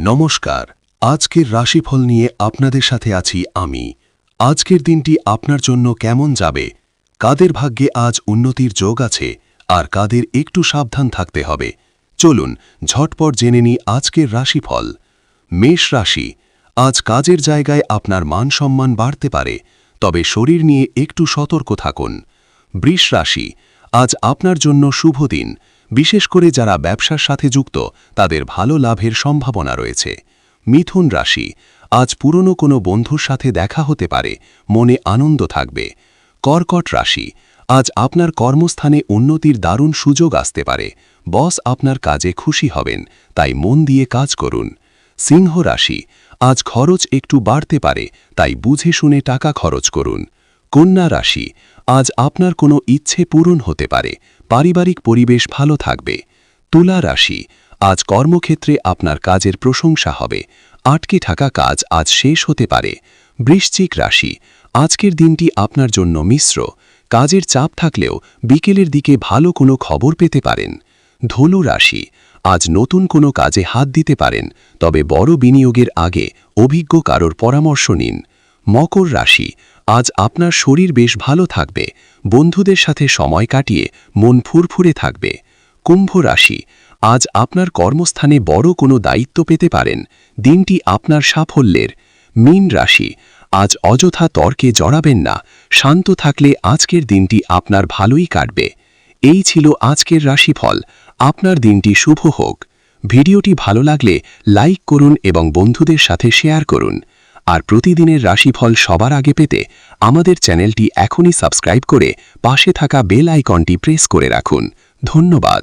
নমস্কার। আজকের রাশিফল নিয়ে আপনাদের সাথে আছি আমি। আজকের দিনটি আপনার জন্য কেমন যাবে? কাদের ভাগ্যে আজ উন্নতির যোগ আছে? আর কাদের একটু সাবধান থাকতে হবে? চলুন, ঝটপট জেনে নিই আজকের রাশিফল। মেষ রাশি, আজ কাজের জায়গায় আপনার মান সম্মান বাড়তে পারে, তবে শরীর নিয়ে একটু সতর্ক থাকুন। বৃষ রাশি, আজ আপনার জন্য শুভ দিন। বিশেষ করে যারা ব্যবসার সাথে যুক্ত, তাদের ভালো লাভের সম্ভাবনা রয়েছে। মিথুন রাশি, আজ পুরনো কোনো বন্ধুর সাথে দেখা হতে পারে, মনে আনন্দ থাকবে। কর্কট রাশি, আজ আপনার কর্মস্থানে উন্নতির দারুণ সুযোগ আসতে পারে। বস আপনার কাজে খুশি হবেন, তাই মন দিয়ে কাজ করুন। সিংহ রাশি, আজ খরচ একটু বাড়তে পারে, তাই বুঝে শুনে টাকা খরচ করুন। কন্যা রাশি আজ আপনার কোনো ইচ্ছে পূরণ হতে পারে। পারিবারিক পরিবেশ ভালো থাকবে। তুলা রাশি, আজ কর্মক্ষেত্রে আপনার কাজের প্রশংসা হবে। আটকে থাকা কাজ আজ শেষ হতে পারে। বৃশ্চিক রাশি, আজকের দিনটি আপনার জন্য মিশ্র। কাজের চাপ থাকলেও বিকেলের দিকে ভালো কোনো খবর পেতে পারেন। ধনু রাশি, আজ নতুন কোনো কাজে হাত দিতে পারেন, তবে বড় বিনিয়োগের আগে অভিজ্ঞ কারোর পরামর্শ নিন। মকর রাশি, আজ আপনার শরীর বেশ ভালো থাকবে, বন্ধুদের সাথে সময় কাটিয়ে মন ফুরফুরে থাকবে। কুম্ভ রাশি, আজ আপনার কর্মস্থানে বড় কোনো দায়িত্ব পেতে পারেন, দিনটি আপনার সাফল্যের। মীন রাশি, আজ অযথা তর্কে জড়াবেন না, শান্ত থাকলে আজকের দিনটি আপনার ভালোই কাটবে। এই ছিল আজকের রাশিফল, আপনার দিনটি শুভ হোক। ভিডিওটি ভালো লাগলে লাইক করুন এবং বন্ধুদের সাথে শেয়ার করুন। আর প্রতিদিনের রাশিফল সবার আগে পেতে আমাদের চ্যানেলটি এখনই সাবস্ক্রাইব করে পাশে থাকা বেল আইকনটি প্রেস করে রাখুন। ধন্যবাদ।